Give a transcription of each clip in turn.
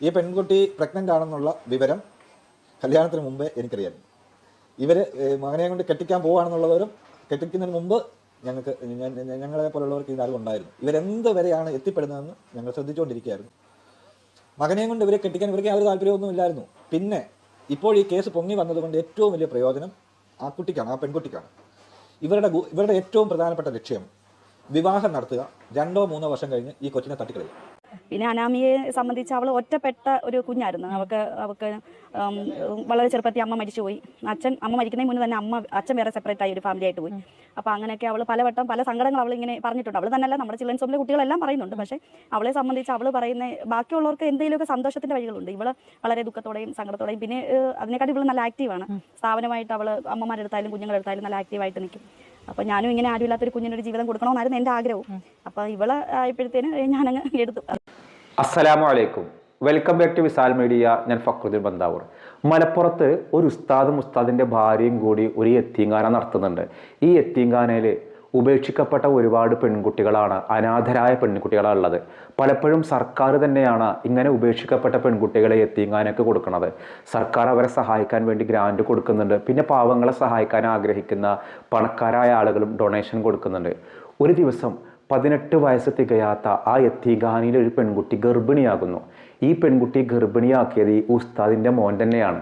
ഈ പെൺകുട്ടി പ്രഗ്നന്റ് ആണെന്നുള്ള വിവരം കല്യാണത്തിന് മുമ്പേ എനിക്കറിയാം. ഇവർ മകനെ കൊണ്ട് കെട്ടിക്കാൻ പോവുകയാണെന്നുള്ളവരും കെട്ടിക്കുന്നതിന് മുമ്പ് ഞങ്ങൾക്ക് ഞങ്ങളെ പോലുള്ളവർക്ക് ഇത് ഉണ്ടായിരുന്നു. ഇവരെന്ത് വരെയാണ് എത്തിപ്പെടുന്നതെന്ന് ഞങ്ങൾ ശ്രദ്ധിച്ചുകൊണ്ടിരിക്കുകയായിരുന്നു. മകനെയും കൊണ്ട് ഇവരെ കെട്ടിക്കാൻ ഇവർക്ക് യാതൊരു താല്പര്യമൊന്നും ഇല്ലായിരുന്നു. പിന്നെ ഇപ്പോൾ ഈ കേസ് പൊങ്ങി വന്നതുകൊണ്ട് ഏറ്റവും വലിയ പ്രയോജനം ആ കുട്ടിക്കാണ് ആ പെൺകുട്ടിക്കാണ്. ഇവരുടെ ഇവരുടെ ഏറ്റവും പ്രധാനപ്പെട്ട ലക്ഷ്യം വിവാഹം നടത്തുക. രണ്ടോ മൂന്നോ വർഷം കഴിഞ്ഞ് ഈ കൊച്ചിനെ തട്ടിക്കളയും. പിന്നെ അനാമിയെ സംബന്ധിച്ച് അവൾ ഒറ്റപ്പെട്ട ഒരു കുഞ്ഞായിരുന്നു. അവൾക്ക് അവൾക്ക് വളരെ ചെറുപ്പത്തിൽ അമ്മ മരിച്ചുപോയി. അച്ഛൻ അമ്മ മരിക്കുന്നതിന് മുന്നേ തന്നെ അമ്മ അച്ഛൻ വേറെ സെപ്പറേറ്റ് ആയി ഒരു ഫാമിലി ആയിട്ട് പോയി. അപ്പോൾ അങ്ങനെയൊക്കെ അവൾ പലവട്ടം പല സങ്കടങ്ങൾ അവൾ ഇങ്ങനെ പറഞ്ഞിട്ടുണ്ട്. അവൾ തന്നെയല്ല നമ്മുടെ ചിൽഡ്രൻസ് ഹോമിലെ കുട്ടികളെല്ലാം പറയുന്നുണ്ട്. പക്ഷേ അവളെ സംബന്ധിച്ച് അവൾ പറയുന്ന ബാക്കിയുള്ളവർക്ക് എന്തെങ്കിലുമൊക്കെ സന്തോഷത്തിന്റെ വഴികളുണ്ട്. ഇവൾ വളരെ ദുഃഖത്തോടെയും സങ്കടത്തോടെയും പിന്നെ അതിനെക്കാട്ടി ഇവൾ നല്ല ആക്റ്റീവാണ് സ്ഥാപനമായിട്ട് അവൾ അമ്മമാരെടുത്താലും കുഞ്ഞുങ്ങളെടുത്താലും നല്ല ആക്റ്റീവായിട്ട് നിൽക്കും. അപ്പൊ ഞാനും ഇങ്ങനെ ആരും ഇല്ലാത്തൊരു കുഞ്ഞിനൊരു ജീവിതം കൊടുക്കണമെന്നായിരുന്നു എന്റെ ആഗ്രഹവും. അപ്പൊ ഇവളെ ആയപ്പോഴത്തേന് ഞാനങ്ങ് എടുത്തു. അസ്സലാമു അലൈക്കും. Welcome back to Visal media. ഞാൻ ഫക്രുദ്ദീൻ ബന്ദാവൂർ. മലപ്പുറത്ത് ഒരു ഉസ്താദും ഉസ്താദിന്റെ ഭാര്യയും കൂടി ഒരു എത്തീങ്കാന നടത്തുന്നുണ്ട്. ഈ എത്തീങ്കാനയിൽ ഉപേക്ഷിക്കപ്പെട്ട ഒരുപാട് പെൺകുട്ടികളാണ് അനാഥരായ പെൺകുട്ടികളാണ് ഉള്ളത് പലപ്പോഴും സർക്കാർ തന്നെയാണ് ഇങ്ങനെ ഉപേക്ഷിക്കപ്പെട്ട പെൺകുട്ടികളെ എത്തിങ്ങാനൊക്കെ കൊടുക്കുന്നത്. സർക്കാർ അവരെ സഹായിക്കാൻ വേണ്ടി ഗ്രാൻഡ് കൊടുക്കുന്നുണ്ട്. പിന്നെ പാവങ്ങളെ സഹായിക്കാൻ ആഗ്രഹിക്കുന്ന പണക്കാരായ ആളുകളും ഡൊണേഷൻ കൊടുക്കുന്നുണ്ട്. ഒരു ദിവസം പതിനെട്ട് വയസ്സ് തികയാത്ത ആ എത്തിഗാനിയിലെ ഒരു പെൺകുട്ടി ഗർഭിണിയാകുന്നു. ഈ പെൺകുട്ടി ഗർഭിണിയാക്കിയത് ഈ ഉസ്താദിന്റെ മോൻ തന്നെയാണ്.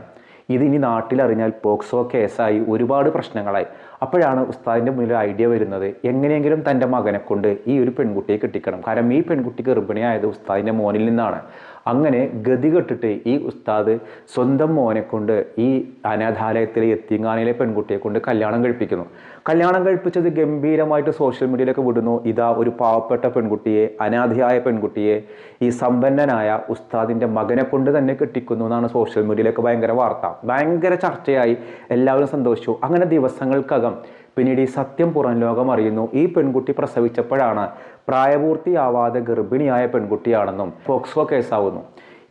ഇതിനി നാട്ടിലറിഞ്ഞാൽ പോക്സോ കേസായി ഒരുപാട് പ്രശ്നങ്ങളായി. അപ്പോഴാണ് ഉസ്താദിന്റെ മുന്നിൽ ഐഡിയ വരുന്നത്. എങ്ങനെയെങ്കിലും തന്റെ മകനെ കൊണ്ട് ഈ ഒരു പെൺകുട്ടിയെ കെട്ടിക്കണം. കാരണം ഈ പെൺകുട്ടിക്ക് ഗർഭിണിയായത് ഉസ്താദിന്റെ മോനിൽ നിന്നാണ്. അങ്ങനെ ഗതി കെട്ടിട്ട് ഈ ഉസ്താദ് സ്വന്തം മോനെ കൊണ്ട് ഈ അനാഥാലയത്തിലെ എത്തിങ്ങാനയിലെ പെൺകുട്ടിയെ കൊണ്ട് കല്യാണം കഴിപ്പിക്കുന്നു. കല്യാണം കഴിപ്പിച്ചത് ഗംഭീരമായിട്ട് സോഷ്യൽ മീഡിയയിലൊക്കെ വിടുന്നു. ഇതാ ഒരു പാവപ്പെട്ട പെൺകുട്ടിയെ അനാഥയായ പെൺകുട്ടിയെ ഈ സമ്പന്നനായ ഉസ്താദിന്റെ മകനെ കൊണ്ട് തന്നെ കെട്ടിക്കുന്നു എന്നാണ് സോഷ്യൽ മീഡിയയിലൊക്കെ ഭയങ്കര വാർത്ത. ഭയങ്കര ചർച്ചയായി. എല്ലാവരും സന്തോഷിച്ചു. അങ്ങനെ ദിവസങ്ങൾക്കകം പിന്നീട് ഈ സത്യം പുറം ലോകം അറിയുന്നു. ഈ പെൺകുട്ടി പ്രസവിച്ചപ്പോഴാണ് പ്രായപൂർത്തിയാവാതെ ഗർഭിണിയായ പെൺകുട്ടിയാണെന്നും പോക്സോ കേസാവുന്നു.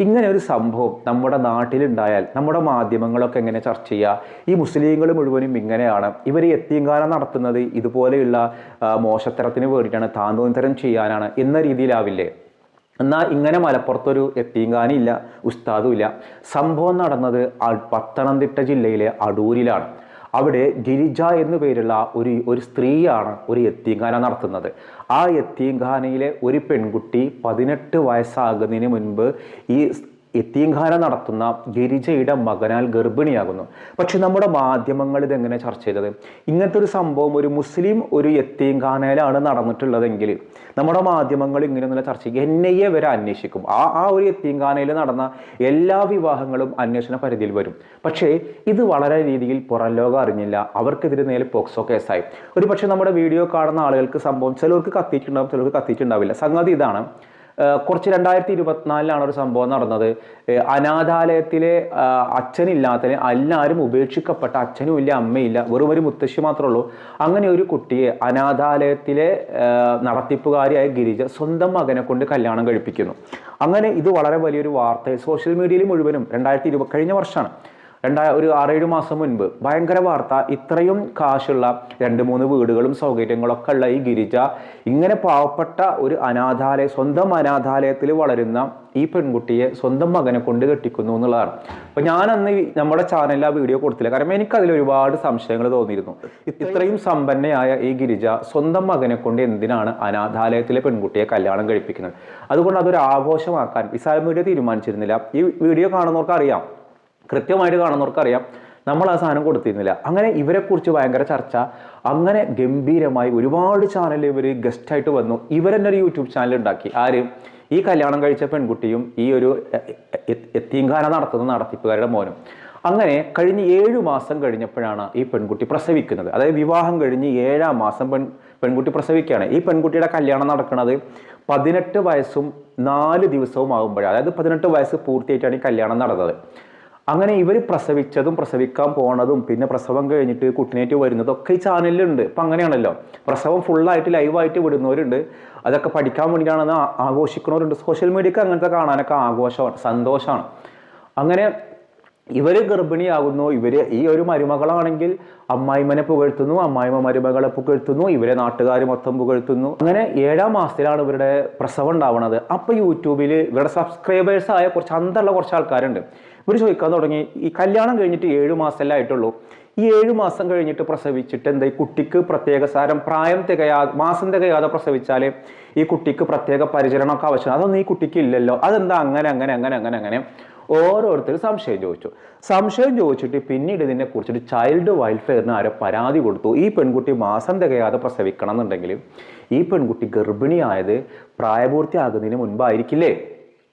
ഇങ്ങനെ ഒരു സംഭവം നമ്മുടെ നാട്ടിലുണ്ടായാൽ നമ്മുടെ മാധ്യമങ്ങളൊക്കെ എങ്ങനെ ചർച്ച ചെയ്യുക ഈ മുസ്ലിങ്ങൾ മുഴുവനും ഇങ്ങനെയാണ്. ഇവർ എത്തിയങ്കാലം നടത്തുന്നത് ഇതുപോലെയുള്ള മോശത്തരത്തിന് വേണ്ടിയിട്ടാണ് താന്തോന്തരം ചെയ്യാനാണ് എന്ന രീതിയിലാവില്ലേ? എന്നാൽ ഇങ്ങനെ മലപ്പുറത്തൊരു എത്തിയങ്കാനും ഇല്ല ഉസ്താദും ഇല്ല. സംഭവം നടന്നത് പത്തനംതിട്ട ജില്ലയിലെ അടൂരിലാണ്. അവിടെ ഗിരിജ എന്നു പേരുള്ള ഒരു ഒരു സ്ത്രീയാണ് ഒരു യത്തീംഖാന നടത്തുന്നത്. ആ യത്തീംഖാനയിലെ ഒരു പെൺകുട്ടി പതിനെട്ട് വയസ്സാകുന്നതിന് മുൻപ് ഈ എത്തീങ്കാന നടത്തുന്ന ഗിരിജയുടെ മകനാൽ ഗർഭിണിയാകുന്നു. പക്ഷെ നമ്മുടെ മാധ്യമങ്ങൾ ഇതെങ്ങനെ ചർച്ച ചെയ്തത്? ഇങ്ങനത്തെ ഒരു സംഭവം ഒരു മുസ്ലിം ഒരു എത്തിയങ്കാനയിലാണ് നടന്നിട്ടുള്ളതെങ്കിൽ നമ്മുടെ മാധ്യമങ്ങൾ ഇങ്ങനെയൊന്നുള്ള ചർച്ച ചെയ്യും എൻ ഐ എ വരെ അന്വേഷിക്കും. ആ ആ ഒരു എത്തിയങ്കാനയിൽ നടന്ന എല്ലാ വിവാഹങ്ങളും അന്വേഷണ പരിധിയിൽ വരും. പക്ഷേ ഇത് വളരെ രീതിയിൽ പുറം ലോകം അറിഞ്ഞില്ല. അവർക്കെതിരെ നേരെ പോക്സോ കേസായി. ഒരു പക്ഷേ നമ്മുടെ വീഡിയോ കാണുന്ന ആളുകൾക്ക് സംഭവം ചിലർക്ക് കത്തിയിട്ടുണ്ടാവും ചിലർക്ക് കത്തിയിട്ടുണ്ടാവില്ല. സംഗതി ഇതാണ്. കുറച്ച് രണ്ടായിരത്തി ഇരുപത്തിനാലിലാണ് ഒരു സംഭവം നടന്നത്. അനാഥാലയത്തിലെ അച്ഛനില്ലാത്തതിന് എല്ലാവരും ഉപേക്ഷിക്കപ്പെട്ട അച്ഛനും ഇല്ല അമ്മയില്ല വെറും ഒരു മുത്തശ്ശി മാത്രമേ ഉള്ളൂ. അങ്ങനെ ഒരു കുട്ടിയെ അനാഥാലയത്തിലെ നടത്തിപ്പുകാരിയായ ഗിരിജ സ്വന്തം മകനെ കൊണ്ട് കല്യാണം കഴിപ്പിക്കുന്നു. അങ്ങനെ ഇത് വളരെ വലിയൊരു വാർത്ത സോഷ്യൽ മീഡിയയിൽ മുഴുവനും രണ്ടായിരത്തി കഴിഞ്ഞ വർഷമാണ്. രണ്ടായ ഒരു ആറേഴ് മാസം മുൻപ് ഭയങ്കര വാർത്ത ഇത്രയും കാശുള്ള രണ്ട് മൂന്ന് വീടുകളും സൗകര്യങ്ങളൊക്കെ ഉള്ള ഈ ഗിരിജ ഇങ്ങനെ പാവപ്പെട്ട ഒരു അനാഥാലയ സ്വന്തം അനാഥാലയത്തിൽ വളരുന്ന ഈ പെൺകുട്ടിയെ സ്വന്തം മകനെ കൊണ്ട് കെട്ടിക്കുന്നു എന്നുള്ളതാണ്. അപ്പൊ ഞാൻ അന്ന് നമ്മുടെ ചാനലിൽ ആ വീഡിയോ കൊടുത്തില്ല. കാരണം എനിക്ക് അതിൽ ഒരുപാട് സംശയങ്ങൾ തോന്നിയിരുന്നു. ഇത്രയും സമ്പന്നയായ ഈ ഗിരിജ സ്വന്തം മകനെ കൊണ്ട് എന്തിനാണ് അനാഥാലയത്തിലെ പെൺകുട്ടിയെ കല്യാണം കഴിപ്പിക്കുന്നത്? അതുകൊണ്ട് അതൊരു ആഘോഷമാക്കാൻ വിസാൽ മീഡിയ തീരുമാനിച്ചിരുന്നില്ല. ഈ വീഡിയോ കാണുന്നവർക്ക് അറിയാം. കൃത്യമായിട്ട് കാണുന്നവർക്കറിയാം. നമ്മൾ ആ സാധനം കൊടുത്തിരുന്നില്ല. അങ്ങനെ ഇവരെക്കുറിച്ച് ഭയങ്കര ചർച്ച. അങ്ങനെ ഗംഭീരമായി ഒരുപാട് ചാനൽ ഇവർ ഗസ്റ്റായിട്ട് വന്നു. ഇവർ തന്നെ ഒരു യൂട്യൂബ് ചാനൽ ഉണ്ടാക്കി ആര്? ഈ കല്യാണം കഴിച്ച പെൺകുട്ടിയും ഈ ഒരു എത്തീങ്കാന നടത്തുന്ന നടത്തിപ്പുകാരുടെ മോനും. അങ്ങനെ കഴിഞ്ഞ് ഏഴ് മാസം കഴിഞ്ഞപ്പോഴാണ് ഈ പെൺകുട്ടി പ്രസവിക്കുന്നത്. അതായത് വിവാഹം കഴിഞ്ഞ് ഏഴാം മാസം പെൺ പെൺകുട്ടി പ്രസവിക്കുകയാണ്. ഈ പെൺകുട്ടിയുടെ കല്യാണം നടക്കുന്നത് പതിനെട്ട് വയസ്സും നാല് ദിവസവും ആകുമ്പോഴാണ് അതായത് പതിനെട്ട് വയസ്സ് പൂർത്തിയായിട്ടാണ് ഈ കല്യാണം നടന്നത്. അങ്ങനെ ഇവർ പ്രസവിച്ചതും പ്രസവിക്കാൻ പോണതും പിന്നെ പ്രസവം കഴിഞ്ഞിട്ട് കുട്ടിനേറ്റ് വരുന്നതും ഒക്കെ ഈ ചാനലിലുണ്ട്. അപ്പം അങ്ങനെയാണല്ലോ. പ്രസവം ഫുള്ളായിട്ട് ലൈവായിട്ട് വിടുന്നവരുണ്ട്. അതൊക്കെ പഠിക്കാൻ വേണ്ടിയിട്ടാണെന്ന് ആഘോഷിക്കുന്നവരുണ്ട് സോഷ്യൽ മീഡിയക്ക് അങ്ങനത്തെ കാണാനൊക്കെ ആഘോഷമാണ് സന്തോഷമാണ്. അങ്ങനെ ഇവർ ഗർഭിണിയാകുന്നു ഇവർ ഈ ഒരു മരുമകളാണെങ്കിൽ അമ്മായിമനെ പുകഴ്ത്തുന്നു അമ്മായിമ മരുമകളെ പുകഴ്ത്തുന്നു ഇവരെ നാട്ടുകാർ മൊത്തം പുകഴ്ത്തുന്നു. അങ്ങനെ ഏഴാം മാസത്തിലാണ് ഇവരുടെ പ്രസവം ഉണ്ടാവുന്നത് അപ്പൊ യൂട്യൂബിൽ ഇവരുടെ സബ്സ്ക്രൈബേഴ്സ് ആയ കുറച്ച് അന്തമുള്ള കുറച്ച് ആൾക്കാരുണ്ട്. ഇവർ ചോദിക്കാൻ തുടങ്ങി ഈ കല്യാണം കഴിഞ്ഞിട്ട് ഏഴു മാസമല്ലേ ആയിട്ടുള്ളൂ. ഈ ഏഴു മാസം കഴിഞ്ഞിട്ട് പ്രസവിച്ചിട്ട് എന്താ ഈ കുട്ടിക്ക് പ്രത്യേക സാരം പ്രായം തികയാ മാസം തികയാതെ പ്രസവിച്ചാൽ ഈ കുട്ടിക്ക് പ്രത്യേക പരിചരണമൊക്കെ ആവശ്യമാണ്. അതൊന്നും ഈ കുട്ടിക്ക് ഇല്ലല്ലോ. അതെന്താ അങ്ങനെ അങ്ങനെ അങ്ങനെ അങ്ങനെ അങ്ങനെ? ഓരോരുത്തർ സംശയം ചോദിച്ചു. സംശയം ചോദിച്ചിട്ട് പിന്നീട് ഇതിനെ കുറിച്ചിട്ട് ചൈൽഡ് വെൽഫെയറിന് ആരോ പരാതി കൊടുത്തു. ഈ പെൺകുട്ടി മാസം തികയാതെ പ്രസവിക്കണം എന്നുണ്ടെങ്കിൽ ഈ പെൺകുട്ടി ഗർഭിണിയായത് പ്രായപൂർത്തിയാകുന്നതിന് മുൻപായിരിക്കില്ലേ?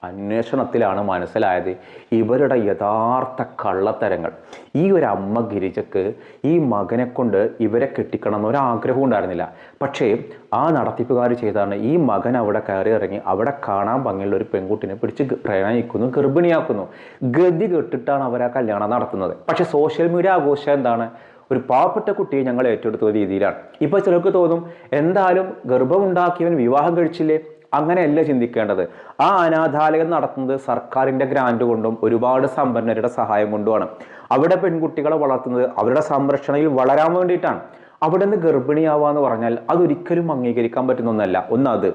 അന്വേഷണത്തിലാണ് മനസ്സിലായത് ഇവരുടെ യഥാർത്ഥ കള്ളത്തരങ്ങൾ. ഈ ഒരു അമ്മ ഗിരിജക്ക് ഈ മകനെ കൊണ്ട് ഇവരെ കെട്ടിക്കണം ഒരാഗ്രഹവും ഉണ്ടായിരുന്നില്ല. പക്ഷേ ആ നടത്തിപ്പുകാർ ചെയ്താണ് ഈ മകൻ അവിടെ കയറി ഇറങ്ങി അവിടെ കാണാൻ ഭംഗിയുള്ള ഒരു പെൺകുട്ടിനെ പിടിച്ച് പ്രണയിക്കുന്നു ഗർഭിണിയാക്കുന്നു. ഗതി കെട്ടിട്ടാണ് അവർ ആ കല്യാണം നടത്തുന്നത്. പക്ഷെ സോഷ്യൽ മീഡിയ ആഘോഷം എന്താണ്? ഒരു പാവപ്പെട്ട കുട്ടിയെ ഞങ്ങൾ ഏറ്റെടുത്ത രീതിയിലാണ്. ഇപ്പോൾ ചിലർക്ക് തോന്നും എന്തായാലും ഗർഭമുണ്ടാക്കിയവൻ വിവാഹം കഴിച്ചില്ലേ? അങ്ങനെയല്ല ചിന്തിക്കേണ്ടത്. ആ അനാഥാലയം നടത്തുന്നത് സർക്കാരിന്റെ ഗ്രാൻഡ് കൊണ്ടും ഒരുപാട് സമ്പന്നരുടെ സഹായം കൊണ്ടുമാണ്. അവിടെ പെൺകുട്ടികളെ വളർത്തുന്നത് അവരുടെ സംരക്ഷണയിൽ വളരാൻ വേണ്ടിയിട്ടാണ്. അവിടെ നിന്ന് ഗർഭിണിയാവുക എന്ന് പറഞ്ഞാൽ അതൊരിക്കലും അംഗീകരിക്കാൻ പറ്റുന്ന ഒന്നല്ല. ഒന്നത്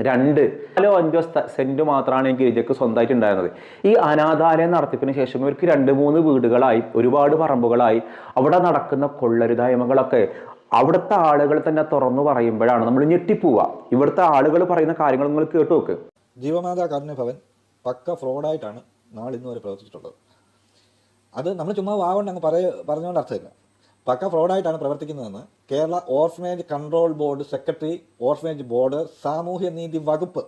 രണ്ട് നാലോ അഞ്ചോ സെന്റ് മാത്രമാണ് ഈ ഗിരിജക്ക് സ്വന്തമായിട്ട് ഉണ്ടായിരുന്നത്. ഈ അനാഥാലയം നടത്തിപ്പിന് ശേഷം ഇവർക്ക് രണ്ട് മൂന്ന് വീടുകളായി ഒരുപാട് പറമ്പുകളായി. അവിടെ നടക്കുന്ന കൊള്ളരുതായ്മകളൊക്കെ അവിടുത്തെ ആളുകൾ തന്നെ തുറന്നു പറയുമ്പോഴാണ് നമ്മൾ ഞെട്ടിപ്പോവുക. ഇവിടുത്തെ ആളുകൾ പറയുന്ന കാര്യങ്ങൾ നിങ്ങൾ കേട്ടു നോക്ക്. ജീവമാതാ കാരുണ്യ ഭവൻ പക്ക ഫ്രോഡായിട്ടാണ് നാളിന്ന് വരെ പ്രവർത്തിച്ചിട്ടുള്ളത്. അത് നമ്മൾ ചുമ്മാ വാവണ്ട് അങ്ങ് പറയ പറഞ്ഞുകൊണ്ട് അർത്ഥമില്ല. പക്ക ഫ്രോഡായിട്ടാണ് പ്രവർത്തിക്കുന്നതെന്ന് Kerala orphanage control board secretary orphanage board സാമൂഹ്യ നീതി വകുപ്പ്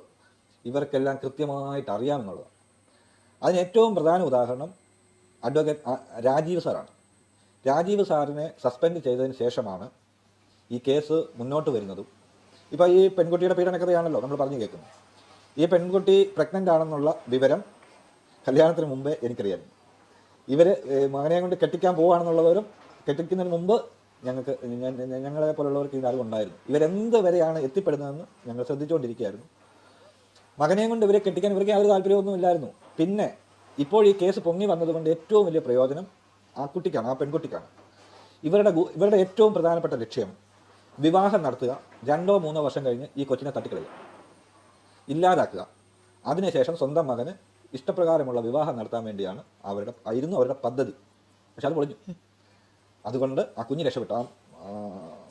ഇവർക്കെല്ലാം കൃത്യമായിട്ട് അറിയാമെന്നുള്ളതാണ്. അതിന് ഏറ്റവും പ്രധാന ഉദാഹരണം അഡ്വക്കേറ്റ് രാജീവ് സാറാണ്. രാജീവ് സാറിനെ സസ്പെൻഡ് ചെയ്തതിന് ശേഷമാണ് ഈ കേസ് മുന്നോട്ട് വരുന്നതും. ഇപ്പോൾ ഈ പെൺകുട്ടിയുടെ പീഡനക്കഥയാണല്ലോ നമ്മൾ പറഞ്ഞു കേൾക്കുന്നത്. ഈ പെൺകുട്ടി പ്രഗ്നന്റ് ആണെന്നുള്ള വിവരം കല്യാണത്തിന് മുമ്പേ എനിക്കറിയായിരുന്നു ഇവർ മകനെ കൊണ്ട് കെട്ടിക്കാൻ പോവുകയാണെന്നുള്ളവരും കെട്ടിക്കുന്നതിന് മുമ്പ് ഞങ്ങൾക്ക് ഞങ്ങളെ പോലുള്ളവർക്ക് ഇതിന്റെ അറിവുണ്ടായിരുന്നു ഇവരെന്ത് വരെയാണ് എത്തിപ്പെടുന്നതെന്ന് ഞങ്ങൾ ശ്രദ്ധിച്ചുകൊണ്ടിരിക്കുകയായിരുന്നു. മകനെയും കൊണ്ട് ഇവരെ കെട്ടിക്കാൻ ഇവർക്ക് യാതൊരു താല്പര്യമൊന്നും ഇല്ലായിരുന്നു. പിന്നെ ഇപ്പോൾ ഈ കേസ് പൊങ്ങി വന്നതുകൊണ്ട് ഏറ്റവും വലിയ പ്രയോജനം ആ കുട്ടിക്കാണ് ആ പെൺകുട്ടിക്കാണ്. ഇവരുടെ ഇവരുടെ ഏറ്റവും പ്രധാനപ്പെട്ട ലക്ഷ്യം വിവാഹം നടത്തുക രണ്ടോ മൂന്നോ വർഷം കഴിഞ്ഞ് ഈ കൊച്ചിനെ തട്ടിക്കളയുക. ഇല്ലാതാക്കുക. അതിനുശേഷം സ്വന്തം മകന് ഇഷ്ടപ്രകാരമുള്ള വിവാഹം നടത്താൻ വേണ്ടിയാണ് അവരുടെ ആയിരുന്നു അവരുടെ പദ്ധതി. പക്ഷെ അത് പൊളിഞ്ഞു. അതുകൊണ്ട് ആ കുഞ്ഞ് രക്ഷപ്പെട്ടു. ആ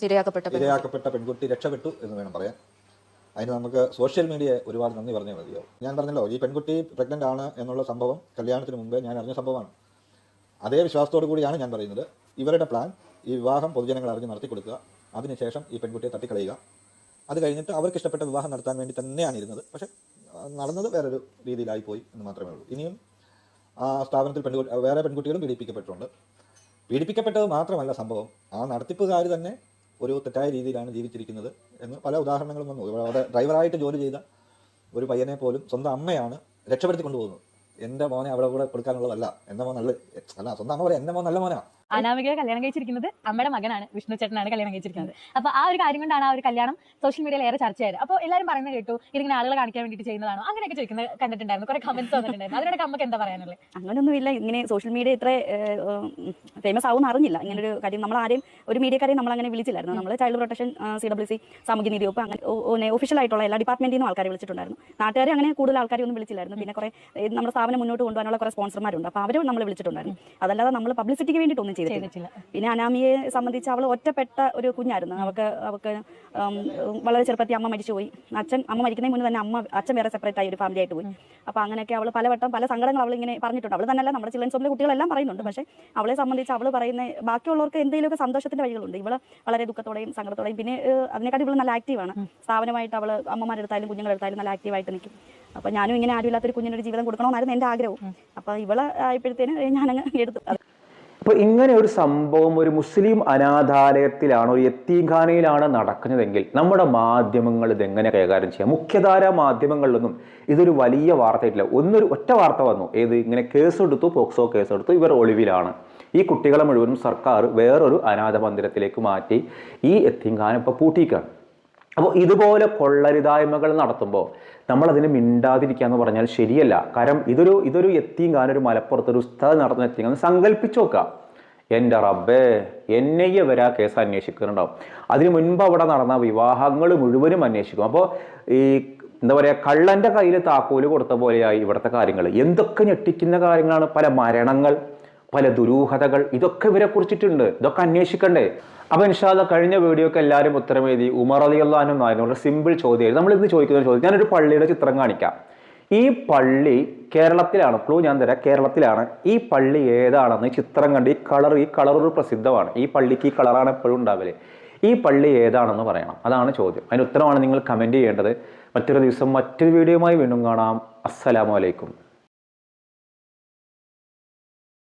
ഇരയാക്കപ്പെട്ട പെൺകുട്ടി. രക്ഷപ്പെട്ടു എന്ന് വേണം പറയാൻ. അതിന് നമുക്ക് സോഷ്യൽ മീഡിയ ഒരുപാട് നന്ദി പറഞ്ഞാൽ മതിയോ? ഞാൻ പറഞ്ഞല്ലോ ഈ പെൺകുട്ടി പ്രഗ്നന്റ് ആണ് എന്നുള്ള സംഭവം കല്യാണത്തിന് മുമ്പേ ഞാൻ അറിഞ്ഞ സംഭവമാണ്. അതേ വിശ്വാസത്തോടു കൂടിയാണ് ഞാൻ പറയുന്നത്. ഇവരുടെ പ്ലാൻ ഈ വിവാഹം പൊതുജനങ്ങൾ അറിഞ്ഞ് നടത്തി കൊടുക്കുക അതിനുശേഷം ഈ പെൺകുട്ടിയെ തട്ടിക്കളയുക. അത് കഴിഞ്ഞിട്ട് അവർക്ക് ഇഷ്ടപ്പെട്ട വിവാഹം നടത്താൻ വേണ്ടി തന്നെയാണ് ഇരുന്നത്. പക്ഷേ നടന്നത് വേറൊരു രീതിയിലായി പോയി എന്ന് മാത്രമേ ഉള്ളൂ. ഇനിയും ആ സ്ഥാപനത്തിൽ പെൺകുട്ടി വേറെ പെൺകുട്ടികളും പീഡിപ്പിക്കപ്പെട്ടിട്ടുണ്ട്. പീഡിപ്പിക്കപ്പെട്ടത് മാത്രമല്ല സംഭവം. ആ നടത്തിപ്പുകാർ തന്നെ ഒരു തെറ്റായ രീതിയിലാണ് ജീവിച്ചിരിക്കുന്നത് എന്ന് പല ഉദാഹരണങ്ങളും വന്നു. അവിടെ ഡ്രൈവറായിട്ട് ജോലി ചെയ്ത ഒരു പയ്യനെ പോലും സ്വന്തം അമ്മയാണ് രക്ഷപ്പെടുത്തി കൊണ്ടുപോകുന്നത്. എന്റെ മോനെ അവിടെ കൂടെ കൊടുക്കാനുള്ളതല്ല. എന്റെ മോൻ നല്ല അല്ല സ്വന്തം അമ്മ പറയാം എന്റെ മോൻ നല്ല മോനാ. അനാമിക കല്യാണം കഴിച്ചിരിക്കുന്നത് അമ്മയുടെ മകനാണ് വിഷ്ണു ചേട്ടനാണ് കല്യാണം കഴിച്ചിരിക്കുന്നത്. അപ്പൊ ആ ഒരു കാര്യം കൊണ്ടാണ് ആ ഒരു കല്യാണം സോഷ്യൽ മീഡിയയിൽ ഏറെ ചർച്ചയായത് അപ്പോൾ എല്ലാവരും പറയുന്നത് കേട്ടു ഇതിങ്ങനെ ആളുകൾ കാണിക്കാൻ വേണ്ടിയിട്ട് ചെയ്യുന്നതാണോ? അങ്ങനെയൊക്കെ ചോദിക്കുന്നത് കണ്ടിട്ടുണ്ടായിരുന്നു. കുറെ കമന്റ്സ് വന്നിട്ടുണ്ടായിരുന്നു. അതിനോട് അമ്മയ്ക്ക് എന്താ പറയാനുള്ളത്? അങ്ങനെയൊന്നുമില്ല ഇങ്ങനെ സോഷ്യൽ മീഡിയ ഇത്ര ഫേമസ് ആവും അറിഞ്ഞില്ല. ഇങ്ങനെ ഒരു കാര്യം നമ്മൾ ആരെയും ഒരു മീഡിയക്കാരെയും നമ്മൾ അങ്ങനെ വിളിച്ചില്ലായിരുന്നു. നമ്മൾ child protection C W C സാമൂഹ്യ നീതി വകുപ്പ് അങ്ങനെ ഒഫീഷ്യൽ ആയിട്ടുള്ള എല്ലാ ഡിപ്പാർട്ട്മെന്റിൽ നിന്നും ആൾക്കാരെ വിളിച്ചിട്ടുണ്ടായിരുന്നു. നാട്ടുകാരെ അങ്ങനെ കൂടുതൽ ആൾക്കാരെ ഒന്നും വിളിച്ചില്ലായിരുന്നു. പിന്നെ കുറെ നമ്മുടെ സ്ഥാപനം മുന്നോട്ട് കൊണ്ടുപോകാനുള്ള കുറെ സ്പോൺസർമാരുണ്ട് അപ്പോൾ അവരും നമ്മൾ വിളിച്ചിട്ടുണ്ടായിരുന്നു. അതല്ലാതെ നമ്മൾ പബ്ലിസിറ്റിക്ക് വേണ്ടിയിട്ടൊന്നും ചെയ്തിട്ടില്ല. പിന്നെ അനാമിയെ സംബന്ധിച്ച് അവൾ ഒറ്റപ്പെട്ട ഒരു കുഞ്ഞായിരുന്നു. അവൾക്ക് അവൾക്ക് വളരെ ചെറുപ്പത്തിൽ അമ്മ മരിച്ചുപോയി. അച്ഛൻ അമ്മ മരിക്കുന്നതിന് മുന്നേ തന്നെ അമ്മ അച്ഛൻ വേറെ സെപ്പറേറ്റ് ആയി ഒരു ഫാമിലി ആയിട്ട് പോയി. അപ്പോൾ അങ്ങനെയൊക്കെ അവൾ പലവട്ടം പല സങ്കടങ്ങൾ അവൾ ഇങ്ങനെ പറഞ്ഞിട്ടുണ്ട്. അവൾ തന്നെയല്ല നമ്മുടെ ചിൽഡ്രൻസ് ഹോമിലെ കുട്ടികളെല്ലാം പറയുന്നുണ്ട്. പക്ഷേ അവളെ സംബന്ധിച്ച് അവൾ പറയുന്ന ബാക്കിയുള്ളവർക്ക് എന്തെങ്കിലുമൊക്കെ സന്തോഷത്തിന്റെ വഴികളുണ്ട്. ഇവൾ വളരെ ദുഃഖത്തോടെയും സങ്കടത്തോടെയും പിന്നെ അതിനെക്കാട്ടി ഇവൾ നല്ല ആക്റ്റീവാണ് സ്ഥാപനമായിട്ട് അവൾ അമ്മമാരെടുത്തായാലും കുഞ്ഞുങ്ങളെടുത്താലും നല്ല ആക്റ്റീവായിട്ട് നിൽക്കും. അപ്പോൾ ഞാനും ഇങ്ങനെ ആരുമില്ലാത്തൊരു കുഞ്ഞിനൊരു ജീവിതം കൊടുക്കണമെന്നായിരുന്നു എന്റെ ആഗ്രഹവും. അപ്പോൾ ഇവളെ ആയപ്പോഴത്തേന് ഞാനങ്ങ് എടുത്തു. ഇപ്പൊ ഇങ്ങനെ ഒരു സംഭവം ഒരു മുസ്ലിം അനാഥാലയത്തിലാണ് ഒരു യത്തീംഖാനയിലാണ് നടക്കുന്നതെങ്കിൽ നമ്മുടെ മാധ്യമങ്ങൾ ഇതെങ്ങനെ കൈകാര്യം ചെയ്യാം? മുഖ്യധാര മാധ്യമങ്ങളിലൊന്നും ഇതൊരു വലിയ വാർത്തയായിട്ടില്ല. ഒന്നൊരു ഒറ്റ വാർത്ത വന്നു. ഏത്? ഇങ്ങനെ കേസെടുത്തു പോക്സോ കേസെടുത്തു ഇവർ ഒളിവിലാണ്. ഈ കുട്ടികളെ മുഴുവനും സർക്കാർ വേറൊരു അനാഥ മന്ദിരത്തിലേക്ക് മാറ്റി ഈ യത്തീംഖാന ഇപ്പൊ പൂട്ടിയിക്കാണ്. അപ്പോൾ ഇതുപോലെ കൊള്ളരുതായ്മകൾ നടത്തുമ്പോൾ നമ്മൾ അതിന് മിണ്ടാതിരിക്കുക എന്ന് പറഞ്ഞാൽ ശരിയല്ല. കാരണം ഇതൊരു ഇതൊരു എത്തിയും ഒരു മലപ്പുറത്ത് ഒരു ഉസ്താദ് നടത്തുന്ന എത്തിയും സങ്കല്പിച്ചു നോക്കുക. എന്റെ റബ്ബേ എന്നെയെ വരെ ആ കേസ് അന്വേഷിക്കുന്നുണ്ടാവും. അതിന് മുൻപ് അവിടെ നടന്ന വിവാഹങ്ങൾ മുഴുവനും അന്വേഷിക്കും. അപ്പോൾ ഈ എന്താ പറയുക കള്ളന്റെ കയ്യിൽ താക്കോൽ കൊടുത്ത പോലെയായി ഇവിടുത്തെ കാര്യങ്ങൾ. എന്തൊക്കെ ഞെട്ടിക്കുന്ന കാര്യങ്ങളാണ്? പല മരണങ്ങൾ പല ദുരൂഹതകൾ. ഇതൊക്കെ ഇവരെ കുറിച്ചിട്ടുണ്ട്. ഇതൊക്കെ അന്വേഷിക്കണ്ടേ? അപ്പൊ ഇൻഷാല്ല കഴിഞ്ഞ വീഡിയോക്ക് എല്ലാവരും ഉത്തരം എഴുതി ഉമർ അലി അള്ളഹാനും സിമ്പിൾ ചോദ്യം നമ്മൾ ഇന്ന് ചോദിക്കുന്ന ചോദ്യം. ഞാനൊരു പള്ളിയുടെ ചിത്രം കാണിക്കാം. ഈ പള്ളി കേരളത്തിലാണ് ക്ലൂ ഞാൻ തരാം കേരളത്തിലാണ്. ഈ പള്ളി ഏതാണെന്ന് ചിത്രം കണ്ട് ഈ കളർ ഈ കളർ ഒരു പ്രസിദ്ധമാണ്. ഈ പള്ളിക്ക് ഈ കളറാണ് എപ്പോഴും ഉണ്ടാവൽ. ഈ പള്ളി ഏതാണെന്ന് പറയണം. അതാണ് ചോദ്യം. അതിന് ഉത്തരമാണ് നിങ്ങൾ കമന്റ് ചെയ്യേണ്ടത്. മറ്റൊരു ദിവസം മറ്റൊരു വീഡിയോയുമായി വീണ്ടും കാണാം. അസ്സലാമു അലൈക്കും.